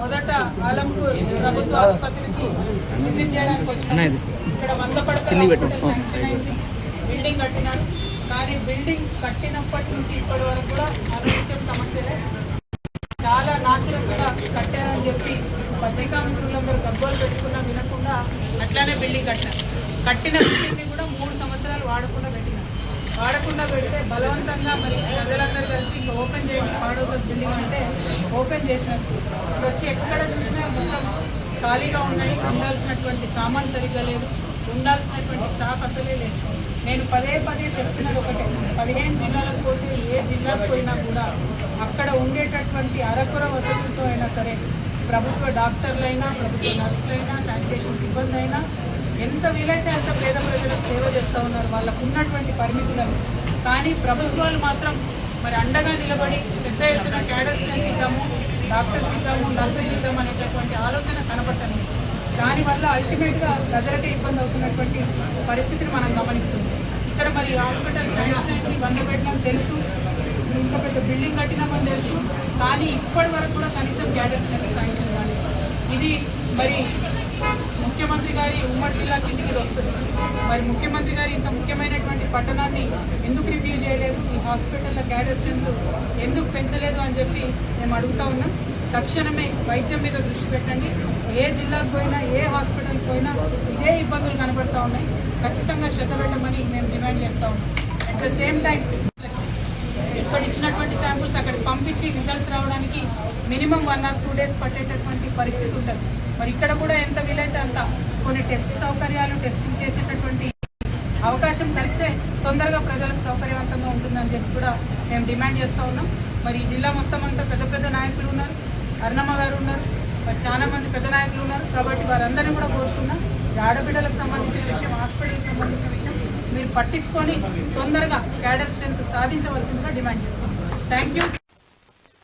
మొదట ఆలంపూర్ ప్రభుత్వ ఆసుపత్రికి విజిట్ చేయడానికి వచ్చిన. ఇక్కడ అయింది బిల్డింగ్ కట్టినారు. కానీ బిల్డింగ్ కట్టినప్పటి నుంచి ఇప్పటి వరకు కూడా ఆరోగ్యం సమస్యలే. చాలా నాశనంగా కట్టారని చెప్పి పత్రికా మిత్రులందరూ గబ్బోలు పెట్టుకున్నా వినకుండా అట్లానే బిల్డింగ్ కట్టారు కట్టిన బిల్డింగ్ని కూడా మూడు సంవత్సరాలు వాడకుండా పెట్టినారు. వాడకుండా పెడితే బలవంతంగా మరి ఇంకా ఓపెన్ చేయండి పాడవుతుంది బిల్డింగ్ అంటే ఓపెన్ చేసినట్టు. ఇప్పుడు వచ్చి ఎక్కడ చూసినా మొత్తం ఖాళీగా ఉన్నాయి ఉండాల్సినటువంటి సామాన్ సరిగ్గా లేదు ఉండాల్సినటువంటి స్టాఫ్ అసలే లేదు. నేను పదే పదే చెప్తున్నది ఒకటి పదిహేను జిల్లాలకు పోతే ఏ జిల్లాకు పోయినా కూడా అక్కడ ఉండేటటువంటి అరకుర వసతులతో అయినా సరే ప్రభుత్వ డాక్టర్లైనా ప్రభుత్వ నర్సులైనా శానిటేషన్ సిబ్బంది అయినా ఎంత వీలైతే అంత పేద ప్రజలకు సేవ చేస్తూ ఉన్నారు వాళ్ళకు ఉన్నటువంటి పరిమితులను. కానీ ప్రభుత్వాలు మాత్రం మరి అండగా నిలబడి పెద్ద ఎత్తున క్యాడర్స్ ఇద్దాము డాక్టర్స్ ఇద్దాము నర్సులు ఇద్దాము అనేటటువంటి ఆలోచన కనబడటం దానివల్ల అల్టిమేట్గా ప్రజలకే ఇబ్బంది అవుతున్నటువంటి పరిస్థితిని మనం గమనిస్తుంది ఇక్కడ మరి హాస్పిటల్ సైన్స్ అయింది వంద పెట్టడం తెలుసు. ఇంత పెద్ద బిల్డింగ్ కట్టినామని తెలుసు. కానీ ఇప్పటి వరకు కూడా కనీసం క్యాడర్స్ శాంక్షన్ కానీ ఇది మరి ముఖ్యమంత్రి గారి ఉమ్మడి జిల్లా కిందికి వస్తుంది. మరి ముఖ్యమంత్రి గారు ఇంత ముఖ్యమైనటువంటి పట్టణాన్ని ఎందుకు రివ్యూ చేయలేదు? ఈ హాస్పిటల్లో క్యాడర్ స్ట్రెంత్ ఎందుకు పెంచలేదు అని చెప్పి మేము అడుగుతా ఉన్నాం. తక్షణమే వైద్యం మీద దృష్టి పెట్టండి. ఏ జిల్లాకు పోయినా ఏ హాస్పిటల్కి పోయినా ఇదే ఇబ్బందులు కనబడతా ఉన్నాయి. ఖచ్చితంగా శ్రద్ధ పెట్టమని మేము డిమాండ్ చేస్తూ ఉన్నాం. అట్ ద సేమ్ టైం ఇక్కడ ఇచ్చినటువంటి శాంపుల్స్ అక్కడికి పంపించి రిజల్ట్స్ రావడానికి minimum one or two days పట్టేటటువంటి పరిస్థితి ఉంటుంది. మరి ఇక్కడ కూడా ఎంత వీలైతే అంత టెస్ట్ సౌకర్యాలు టెస్టింగ్ చేసేటటువంటి అవకాశం కలిస్తే తొందరగా ప్రజలకు సౌకర్యవంతంగా ఉంటుందని చెప్పి కూడా మేము డిమాండ్ చేస్తూ ఉన్నాం. మరి ఈ జిల్లా మొత్తం అంతా పెద్ద పెద్ద నాయకులు ఉన్నారు. అరుణమ్మ గారు ఉన్నారు. మరి చాలా మంది పెద్ద నాయకులు ఉన్నారు. కాబట్టి వారందరినీ కూడా కోరుతున్నాం ఆడబిడ్డలకు సంబంధించిన విషయం హాస్పిటల్కి సంబంధించిన విషయం మీరు పట్టించుకొని తొందరగా క్యాడర్ స్ట్రెంత్ సాధించవలసిందిగా డిమాండ్ చేస్తున్నాం. Thank you